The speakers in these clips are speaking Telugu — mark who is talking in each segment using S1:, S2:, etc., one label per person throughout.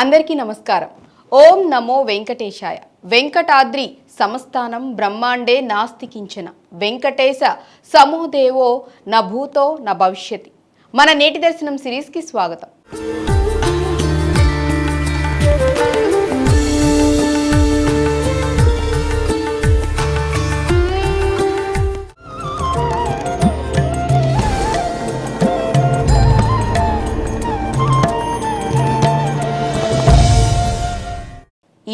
S1: అందరికీ నమస్కారం. ఓం నమో వెంకటేశాయ. వెంకటాద్రి సమస్థానం బ్రహ్మాండే నాస్తికించిన. వెంకటేశ సమోదేవో న భూతో న భవిష్యతి. మన నేటి దర్శనం సిరీస్కి స్వాగతం.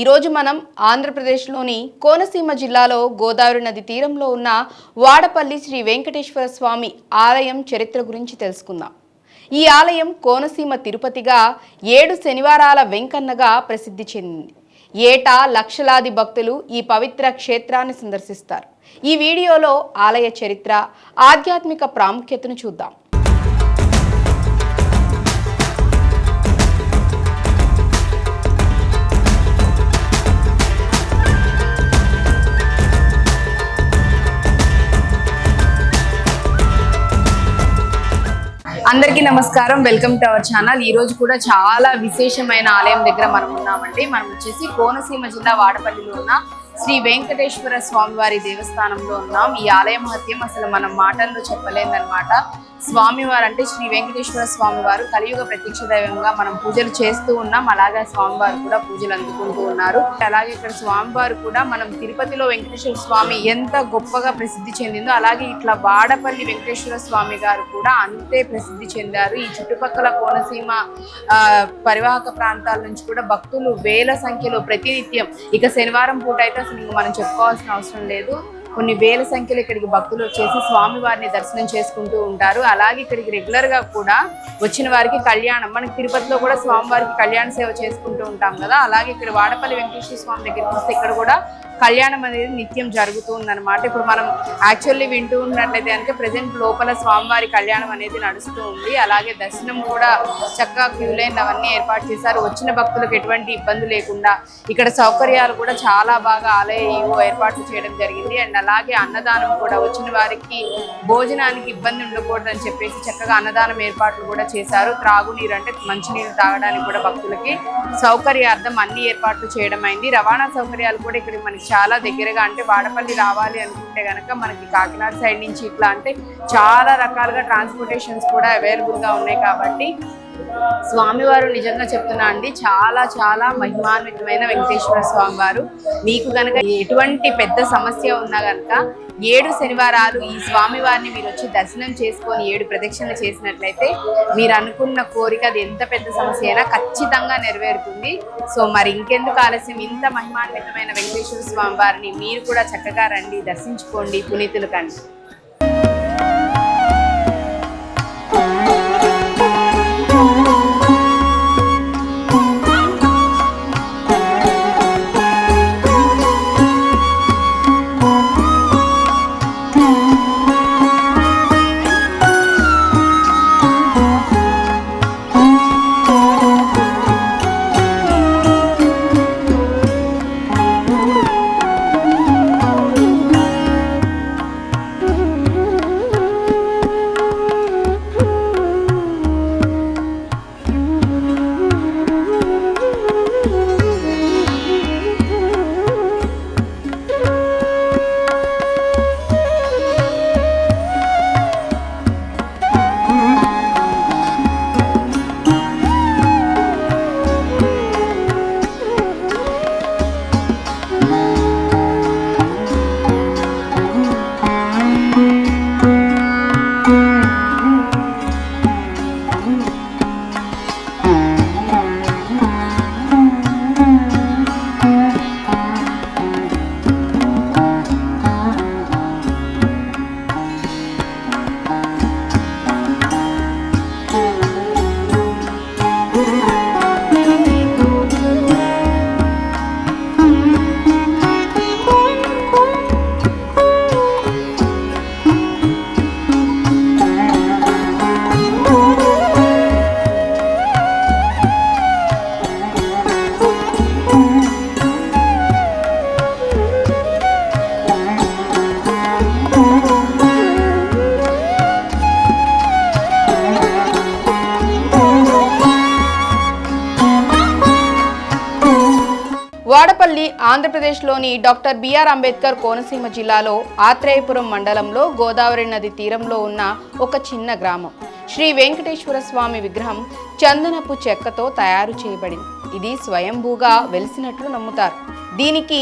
S1: ఈరోజు మనం ఆంధ్రప్రదేశ్లోని కోనసీమ జిల్లాలో గోదావరి నది తీరంలో ఉన్న వాడపల్లి శ్రీ వెంకటేశ్వర స్వామి ఆలయం చరిత్ర గురించి తెలుసుకుందాం. ఈ ఆలయం కోనసీమ తిరుపతిగా ఏడు శనివారాల వెంకన్నగా ప్రసిద్ధి చెందింది. ఏటా లక్షలాది భక్తులు ఈ పవిత్ర క్షేత్రాన్ని సందర్శిస్తారు. ఈ వీడియోలో ఆలయ చరిత్ర ఆధ్యాత్మిక ప్రాముఖ్యతను చూద్దాం. అందరికీ నమస్కారం. వెల్కమ్ టు అవర్ ఛానల్ ఈ రోజు కూడా చాలా విశేషమైన ఆలయం దగ్గర మనం ఉన్నామండి. మనం వచ్చేసి కోనసీమ జిల్లా వాడపల్లిలో ఉన్న శ్రీ వెంకటేశ్వర స్వామి వారి దేవస్థానంలో ఉన్నాం. ఈ ఆలయ మహత్యం అసలు మనం మాటల్లో చెప్పలేదన్నమాట. స్వామివారు అంటే శ్రీ వెంకటేశ్వర స్వామివారు. కలియుగ ప్రత్యక్ష దైవంగా మనం పూజలు చేస్తూ ఉన్నాం. అలాగే స్వామివారు కూడా పూజలు అందుకుంటూ ఉన్నారు. అలాగే ఇక్కడ స్వామివారు కూడా మనం తిరుపతిలో వెంకటేశ్వర స్వామి ఎంత గొప్పగా ప్రసిద్ధి చెందిందో అలాగే ఇట్లా వాడపల్లి వెంకటేశ్వర స్వామి గారు కూడా అంతే ప్రసిద్ధి చెందారు. ఈ చుట్టుపక్కల కోనసీమ ఆ, పరివాహక ప్రాంతాల నుంచి కూడా భక్తులు వేల సంఖ్యలో ప్రతినిత్యం. ఇక శనివారం పూట అయితే అసలు మనం చెప్పుకోవాల్సిన అవసరం లేదు. కొన్ని వేల సంఖ్యలో ఇక్కడికి భక్తులు వచ్చేసి స్వామి వారిని దర్శనం చేసుకుంటూ ఉంటారు. అలాగే ఇక్కడికి రెగ్యులర్గా కూడా వచ్చిన వారికి కళ్యాణం మనకి తిరుపతిలో కూడా స్వామివారికి కళ్యాణ సేవ చేసుకుంటూ ఉంటాం కదా. అలాగే ఇక్కడ వాడపల్లి వెంకటేశ్వర స్వామి దగ్గరికి వస్తే ఇక్కడ కూడా కళ్యాణం అనేది నిత్యం జరుగుతూ ఉందన్నమాట. ఇప్పుడు మనం యాక్చువల్లీ వింటూ ఉన్నట్లయితే కనుక ప్రజెంట్ లోపల స్వామివారి కళ్యాణం అనేది నడుస్తూ ఉంది. అలాగే దర్శనం కూడా చక్కగా క్యూ లైన్ అవన్నీ ఏర్పాటు చేశారు. వచ్చిన భక్తులకు ఎటువంటి ఇబ్బంది లేకుండా ఇక్కడ సౌకర్యాలు కూడా చాలా బాగా ఆలయ ఏర్పాటు చేయడం జరిగింది. అండ్ అలాగే అన్నదానం కూడా వచ్చిన వారికి భోజనానికి ఇబ్బంది ఉండకూడదని చెప్పేసి చక్కగా అన్నదానం ఏర్పాట్లు కూడా చేశారు. త్రాగునీరు అంటే మంచినీళ్ళు తాగడానికి కూడా భక్తులకి సౌకర్యార్థం అన్ని ఏర్పాట్లు చేయడం అయింది. రవాణా సౌకర్యాలు కూడా ఇక్కడ మనకి చాలా దగ్గరగా అంటే వాడపల్లి రావాలి అనుకుంటే గనక మనకి కాకినాడ సైడ్ నుంచి ఇట్లా అంటే చాలా రకాలుగా ట్రాన్స్పోర్టేషన్స్ కూడా అవైలబుల్గా ఉన్నాయి కాబట్టి స్వామివారు నిజంగా చెప్తున్నా అండి చాలా చాలా మహిమాన్వితమైన వెంకటేశ్వర స్వామి వారు మీకు కనుక ఎటువంటి పెద్ద సమస్య ఉన్నా కనుక ఏడు శనివారాలు ఈ స్వామివారిని మీరు వచ్చి దర్శనం చేసుకొని ఏడు ప్రదక్షిణలు చేసినట్లయితే మీరు అనుకున్న కోరిక అది ఎంత పెద్ద సమస్య అయినా ఖచ్చితంగా నెరవేరుతుంది. సో మరి ఇంకెందుకు ఆలస్యం? ఇంత మహిమాన్వితమైన వెంకటేశ్వర స్వామి వారిని మీరు కూడా చక్కగా రండి దర్శించుకోండి. పునీతులు కండి.
S2: ఆంధ్రప్రదేశ్లోని డాక్టర్ బిఆర్ అంబేద్కర్ కోనసీమ జిల్లాలో ఆత్రేయపురం మండలంలో గోదావరి నది తీరంలో ఉన్న ఒక చిన్న గ్రామం. శ్రీ వెంకటేశ్వర స్వామి విగ్రహం చందనపు చెక్కతో తయారు చేయబడింది. ఇది స్వయంభూగా వెలిసినట్లు నమ్ముతారు. దీనికి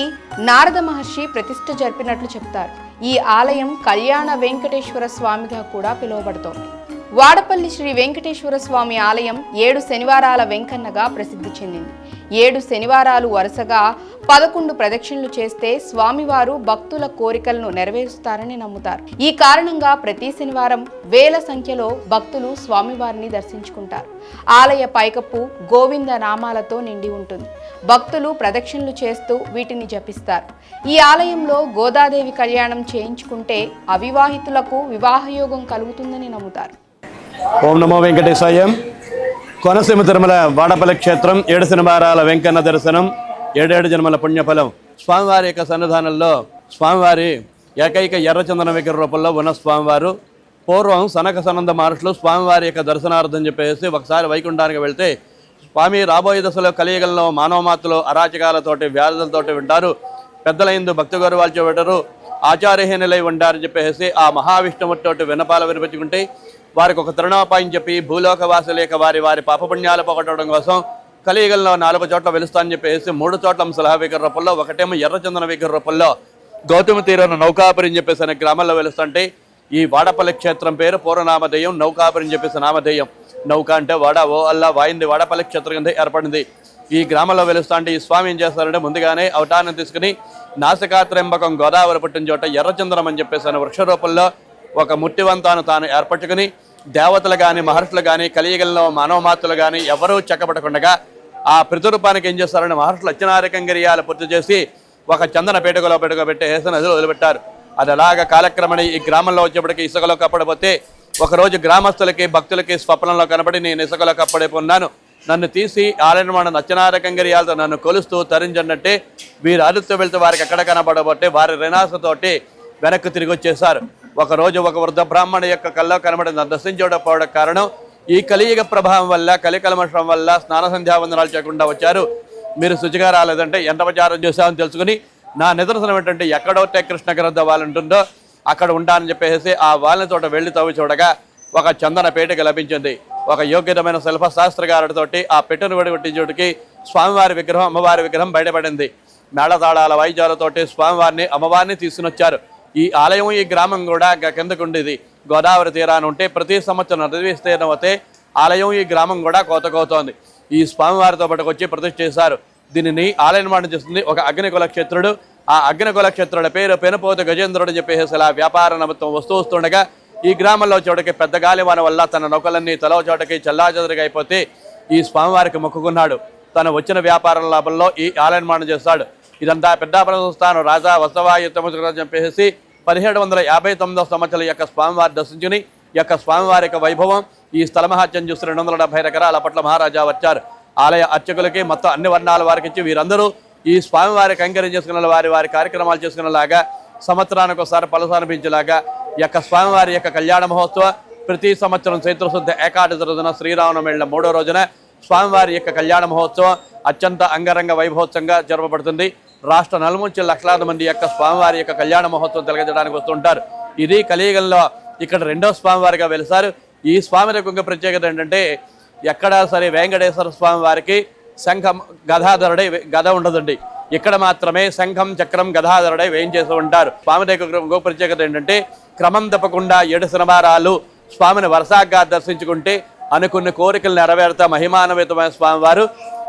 S2: నారద మహర్షి ప్రతిష్ఠ జరిపినట్లు చెప్తారు. ఈ ఆలయం కళ్యాణ వెంకటేశ్వర స్వామిగా కూడా పిలువబడుతోంది. వాడపల్లి శ్రీ వెంకటేశ్వర స్వామి ఆలయం ఏడు శనివారాల వెంకన్నగా ప్రసిద్ధి చెందింది. ఏడు శనివారాలు వరుసగా పదకొండు ప్రదక్షిణలు చేస్తే స్వామివారు భక్తుల కోరికలను నెరవేరుస్తారని నమ్ముతారు. ఈ కారణంగా ప్రతి శనివారం వేల సంఖ్యలో భక్తులు స్వామివారిని దర్శించుకుంటారు. ఆలయ పైకప్పు గోవింద నామాలతో నిండి ఉంటుంది. భక్తులు ప్రదక్షిణలు చేస్తూ వీటిని జపిస్తారు. ఈ ఆలయంలో గోదాదేవి కళ్యాణం చేయించుకుంటే అవివాహితులకు వివాహయోగం కలుగుతుందని నమ్ముతారు.
S3: ఓం నమో వెంకటేశాయ. కోనసీమ తిరుమల వాడపల్లి క్షేత్రం ఏడు శనివారాల వెంకన్న దర్శనం ఏడేడు జన్మల పుణ్యఫలం. స్వామివారి యొక్క సన్నిధానంలో స్వామివారి ఏకైక ఎర్రచందన విగ్రహ రూపంలో ఉన్న స్వామివారు పూర్వం సనక సనంద మహర్షులు స్వామివారి యొక్క దర్శనార్థం చెప్పేసి ఒకసారి వైకుంఠానికి వెళ్తే స్వామి రాబోయే దశలో కలియుగంలో మానవమాతలు అరాచకాలతోటి వ్యాధులతోటి వింటారు పెద్దలైందు భక్తి గౌరవాలు పెట్టరు ఆచార్యహీనులై ఉంటారని చెప్పేసి ఆ మహావిష్ణువుతోటి వినపాలు వినిపించుకుంటే వారికి ఒక తరుణోపాయం చెప్పి భూలోకవాసులేక వారి వారి పాపపుణ్యాలు పోగొట్టడం కోసం కలియుగంలో నాలుగు చోట్ల వెలుస్తానని చెప్పేసి మూడు చోట్ల సలహా విగ్రహ రూపంలో ఒకటేమో ఎర్రచందన విగ్రహ రూపంలో గౌతమ తీరాన నౌకాపురి అని చెప్పేసి అనే గ్రామంలో వెలుస్తుంటే ఈ వాడపల్లి క్షేత్రం పేరు పూర్వనామధేయం నౌకాపురి అని చెప్పేసి నామధేయం. నౌక అంటే వాడ ఓ అల్లా వాయింది వాడపల్లి క్షేత్రం కింద ఏర్పడింది. ఈ గ్రామంలో వెలుస్తా అంటే ఈ స్వామి ఏం చేస్తారంటే ముందుగానే అవటానం తీసుకుని నాసికాత్రంబకం గోదావరి పుట్టిన చోట ఎర్రచంద్రం అని చెప్పేసి అనే వృక్ష రూపంలో ఒక ముట్టివంతాను తాను ఏర్పరచుకుని దేవతలు కానీ మహర్షులు కానీ కలియుగంలో మానవమాతులు కానీ ఎవరూ చెక్కబడకుండా ఆ ప్రతిరూపానికి ఏం చేస్తారని మహర్షులు అత్యనారకంగిరియాలు పూర్తి చేసి ఒక చందన పేటకులో పెట్టుకో పెట్టి హేస నదిలో వదిలిపెట్టారు. అది అలాగ కాలక్రమణి ఈ గ్రామంలో వచ్చేప్పటికి ఇసుకలో కప్పడిపోతే ఒకరోజు గ్రామస్తులకి భక్తులకి స్వప్నంలో కనబడి నేను ఇసుకలో కప్పడిపోన్నాను నన్ను తీసి ఆలయమాన నచ్చనారకంగిరియాలతో నన్ను కొలుస్తూ తరించంటే వీరు అరుస్తూ వెళ్తే వారికి ఎక్కడ కనబడబట్టే వారి రినాసతోటి వెనక్కి తిరిగి వచ్చేసారు ఒకరోజు ఒక వృద్ధ బ్రాహ్మణ యొక్క కల్లో కనబడిన దర్శించకపోవడం కారణం ఈ కలియుగ ప్రభావం వల్ల కలికలమషం వల్ల స్నాన సంధ్యావందనాలు చేయకుండా వచ్చారు. మీరు శుచిగా రాలేదంటే ఎంత ప్రచారం చేశామని తెలుసుకుని నా నిదర్శనం ఏంటంటే ఎక్కడో కృష్ణ గ్రంథ వాళ్ళు ఉంటుందో అక్కడ ఉంటానని చెప్పేసి ఆ వాళ్ళని తోట వెళ్ళి తవ్వి చూడగా ఒక చందన పేటిక లభించింది. ఒక యోగ్యతమైన శిల్ప శాస్త్రగారుడితోటి ఆ పెట్టెను విడగొట్టించుడికి స్వామివారి విగ్రహం అమ్మవారి విగ్రహం బయటపడింది. మేళతాళాల వాయిద్యాలతోటి స్వామివారిని అమ్మవారిని తీసుకుని వచ్చారు. ఈ ఆలయం ఈ గ్రామం కూడా గ- కిందకు ఉండేది. గోదావరి తీరాన ఉంటే ప్రతి సంవత్సరం నదివిస్తీర్ణం అయితే ఆలయం ఈ గ్రామం కూడా కోతకోతోంది ఈ స్వామివారితో పట్టుకొచ్చి ప్రతిష్ఠ చేశారు. దీనిని ఆలయ నిర్మాణం చేస్తుంది ఒక అగ్నికుల క్షేత్రుడు. ఆ అగ్నికుల క్షేత్రుడి పేరు పెనుపోత గజేంద్రుడు చెప్పేసి అలా వ్యాపార నిమిత్తం వస్తూ వస్తుండగా ఈ గ్రామంలో చోటకి పెద్ద గాలివాన వల్ల తన నౌకలన్నీ తలో చోటకి చల్లాచెదరిగా అయిపోతే ఈ స్వామివారికి మొక్కుకున్నాడు. తను వచ్చిన వ్యాపారం లాభంలో ఈ ఆలయ నిర్మాణం చేస్తాడు. ఇదంతా పెద్దాపురం సంస్థానం రాజా వసవాయుత్తమ చెప్పేసి పదిహేడు వందల యాభై తొమ్మిదవ సంవత్సరాల యొక్క స్వామివారి దర్శించుని యొక్క స్వామివారి యొక్క వైభవం ఈ స్థల మహాత్యం చూసి రెండు వందల డెబ్బై ఎకరాల పట్ల మహారాజా వచ్చారు. ఆలయ అర్చకులకి మొత్తం అన్ని వర్ణాల వారికి ఇచ్చి వీరందరూ ఈ స్వామివారి కైంకర్యం చేసుకున్న వారి వారి కార్యక్రమాలు చేసుకునేలాగా సంవత్సరానికి ఒకసారి పలసానిపించేలాగా యొక్క స్వామివారి యొక్క కళ్యాణ మహోత్సవ ప్రతి సంవత్సరం చైత్రశుద్ధ ఏకాదశి రోజున శ్రీరామనవమిళ్ళ మూడో రోజున స్వామివారి యొక్క కళ్యాణ మహోత్సవం అత్యంత అంగరంగ వైభవోత్సవంగా జరపబడుతుంది. రాష్ట్ర నలుముంచి లక్షలాది మంది యొక్క స్వామివారి యొక్క కళ్యాణ మహోత్సవం తెలియజేయడానికి వస్తుంటారు. ఇది కలియుగంలో ఇక్కడ రెండో స్వామివారిగా వెలిసారు. ఈ స్వామి యొక్క ప్రత్యేకత ఏంటంటే ఎక్కడా సరే వెంకటేశ్వర స్వామి వారికి శంఖం గదాధరుడై గద ఉండదండి. ఇక్కడ మాత్రమే శంఖం చక్రం గదాధరుడై వేయించేసి ఉంటారు. స్వామి దగ్గర ఇంకో ప్రత్యేకత ఏంటంటే క్రమం తప్పకుండా ఏడు శనివారాలు స్వామిని వరుసగా దర్శించుకుంటే అనుకున్న కోరికలు నెరవేరుతా మహిమానవితమైన స్వామివారు.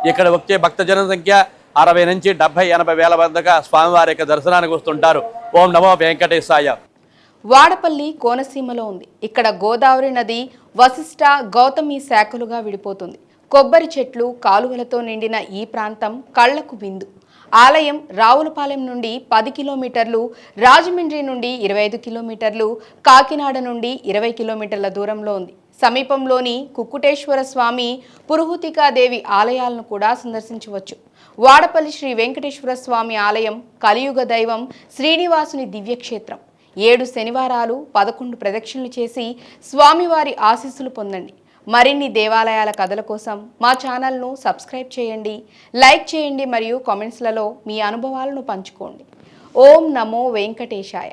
S3: ఇక్కడ వచ్చే భక్త జనసంఖ్య అరవై నుంచి డెబ్బై ఎనభై వేల వద్దగా స్వామివారి యొక్క దర్శనానికి వస్తుంటారు. ఓం నమో వెంకటేశాయ.
S2: వాడపల్లి కోనసీమలో ఉంది. ఇక్కడ గోదావరి నది వశిష్ట గౌతమి శాఖలుగా విడిపోతుంది. కొబ్బరి చెట్లు కాలువలతో నిండిన ఈ ప్రాంతం కళ్ళకు విందు. ఆలయం రావులపాలెం నుండి పది కిలోమీటర్లు రాజమండ్రి నుండి ఇరవై ఐదు కిలోమీటర్లు కాకినాడ నుండి ఇరవై కిలోమీటర్ల దూరంలో ఉంది. సమీపంలోని కుక్కుటేశ్వర స్వామి పురుహూతికాదేవి ఆలయాలను కూడా సందర్శించవచ్చు. వాడపల్లి శ్రీ వెంకటేశ్వర స్వామి ఆలయం కలియుగ దైవం శ్రీనివాసుని దివ్యక్షేత్రం. ఏడు శనివారాలు పదకొండు ప్రదక్షిణలు చేసి స్వామివారి ఆశీస్సులు పొందండి. మరిన్ని దేవాలయాల కథల కోసం మా ఛానల్ను సబ్స్క్రైబ్ చేయండి లైక్ చేయండి మరియు కామెంట్స్లలో మీ అనుభవాలను పంచుకోండి. ఓం నమో వెంకటేశాయ.